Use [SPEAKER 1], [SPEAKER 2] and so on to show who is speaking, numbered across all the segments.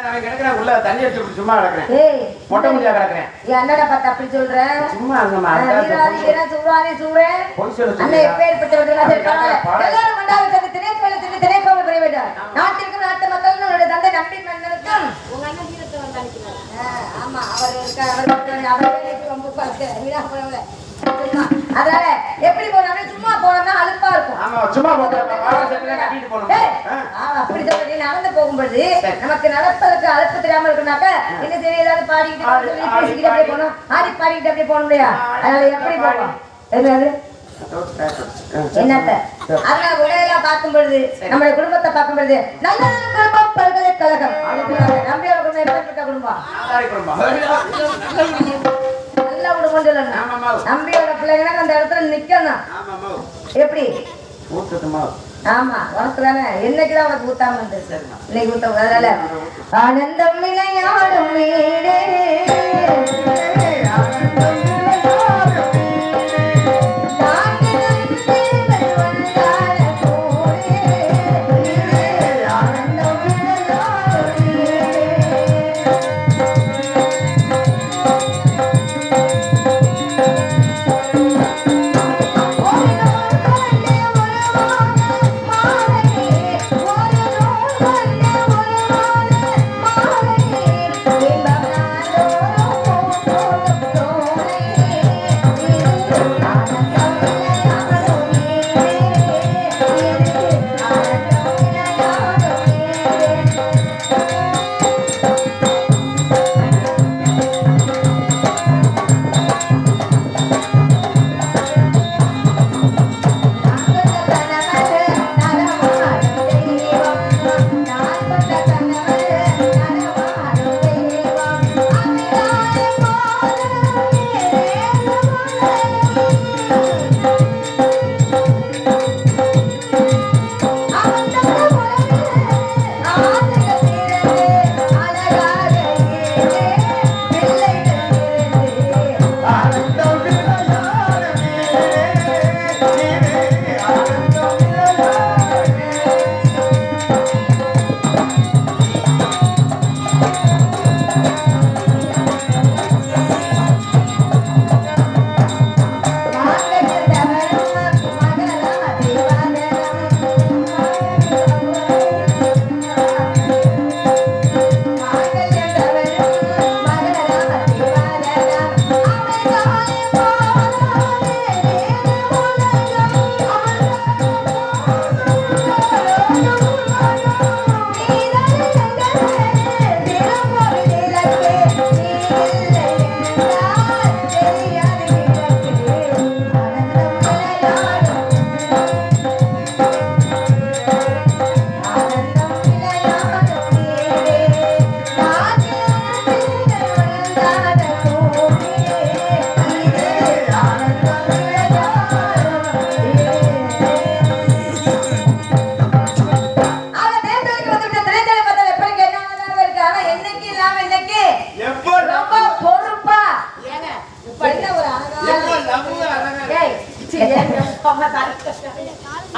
[SPEAKER 1] உள்ள தண்ணி சும்மா கிடக்குறேன் மொட்டை முடியா கிடக்குறேன்
[SPEAKER 2] பார்த்து அப்படி
[SPEAKER 1] சும்மா சொல்றேன். பொய் சொல்ல?
[SPEAKER 2] எப்பேற்பட்டவர்களா. எல்லாரும் திணைக்கோவில் திணைக்கோவில் பெற வேண்டும் நாட்டிற்கும் நாட்டு நம்முடைய தந்தை நம்பி மன்னனுக்கும்
[SPEAKER 3] உங்க அண்ணன் வீரத்தை வந்தா நிக்கிறாரு.
[SPEAKER 2] ஆ, ஆமா அவர் இருக்க அவர் அவர் ரொம்ப பார்த்து. சும்மா. அதனால எப்படி போனோம்னா சும்மா போனோம்னா அலுப்பா இருக்கும்
[SPEAKER 1] ஆமா சும்மா சட்டை கட்டிட்டு. ஆ,
[SPEAKER 2] அப்படி சொல்லி நடந்து போகும்போது. நமக்கு நடப்பதற்கு அழுப்பு தெரியாம இருக்குனாக்க என்ன செய்ய ஏதாவது பாடிக்கிட்டு பேசிக்கிட்டு அப்படியே ஆடி பாடிக்கிட்டு அப்படியே போகணும் அதனால எப்படி என்னது என்னத்த? அதனால உலகெல்லாம் பார்க்கும் பொழுது நம்முடைய குடும்பத்தை பார்க்கும் பொழுது நல்ல குடும்பம் பல்கலைக்கழகம் நம்பியார் குடும்பம் எப்படிப்பட்ட குடும்பம்? நல்ல குடும்பம் சொல்லணும்
[SPEAKER 1] ஆமாம்மா.
[SPEAKER 2] நம்பியோட பிள்ளைங்கன்னா அந்த இடத்துல நிக்கணும். எப்படி? ஆமா உனக்கு தானே. என்னைக்குதான் உனக்கு ஊத்தாம இன்னைக்கு ஊத்த அதனால ஆனந்தம் விளையாடும் வீடே.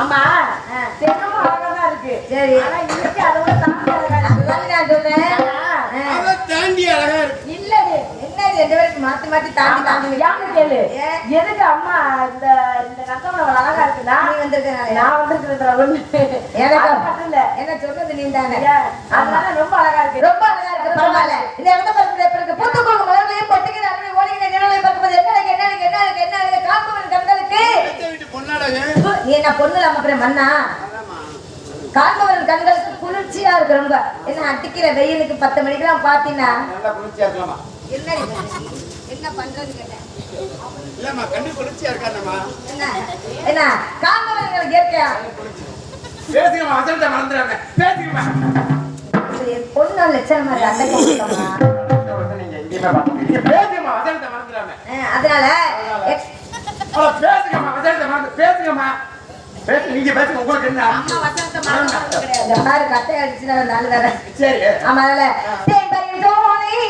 [SPEAKER 3] அம்மா
[SPEAKER 2] ஆ,
[SPEAKER 3] தென்னமும் அழகாதான் இருக்கு.
[SPEAKER 2] சரி.
[SPEAKER 3] ஆனா இன்னைக்கு அதை விட தாண்டி அழகா
[SPEAKER 2] நான்
[SPEAKER 1] அழகா இருக்கு.
[SPEAKER 2] என்ன இது? ரெண்டு பேருக்கு மாத்தி மாத்தி தாண்டி தாண்டி
[SPEAKER 3] யாரு கேளு.
[SPEAKER 2] ஏன்?
[SPEAKER 3] எதுக்கு அம்மா இந்த இந்த கட்டமரம் அழகா இருக்குன்னா
[SPEAKER 2] நீ வந்திருக்கனாலயா?
[SPEAKER 3] நான் வந்திருக்கிறதுல ஒண்ணு
[SPEAKER 2] எனக்கு?
[SPEAKER 3] மட்டும் இல்ல.
[SPEAKER 2] என்ன சொல்றது நீ தானே?
[SPEAKER 3] அதனால ரொம்ப அழகா இருக்கு.
[SPEAKER 2] ரொம்ப அழகா இருக்கு பரவாயில்ல. இந்த இடத்த பார்த்து பூத்துக்குள் மலர்களையும் பொட்டுக்கிற அருமை ஓடுகிற நிழலையும் பார்க்கும்போது என்ன இருக்கு என்ன இருக்கு என்ன இருக்கு என்ன இருக்கு காண்பவன் கண்களுக்கு நீ என்ன பொண்ணு இல்லாம அப்புறம் மண்ணா காண்பவன் கண்களுக்கு குளிர்ச்சியா இருக்கு ரொம்ப. என்ன அடிக்கிற வெயிலுக்கு பத்து பாத்தீங்கன்னா
[SPEAKER 1] நல்லா குளிர்ச்சியா இருக்கலாமா?
[SPEAKER 2] என்ன பண்றது என்ன? காண்பவர்களுக்கு இயற்கையா? பொண்ணு லட்சணமா அதனால
[SPEAKER 1] பேசுங்கம்மா பேசுங்கம்மா. பேச நீங்க பேச உங்களுக்கு என்ன?
[SPEAKER 2] அம்மா வசந்த மாட்டறது கிடையாது. பாரு கட்டை அடிச்சு நான் நல்ல வேற
[SPEAKER 1] சரி.
[SPEAKER 2] ஆமால தேம்பரி தோணி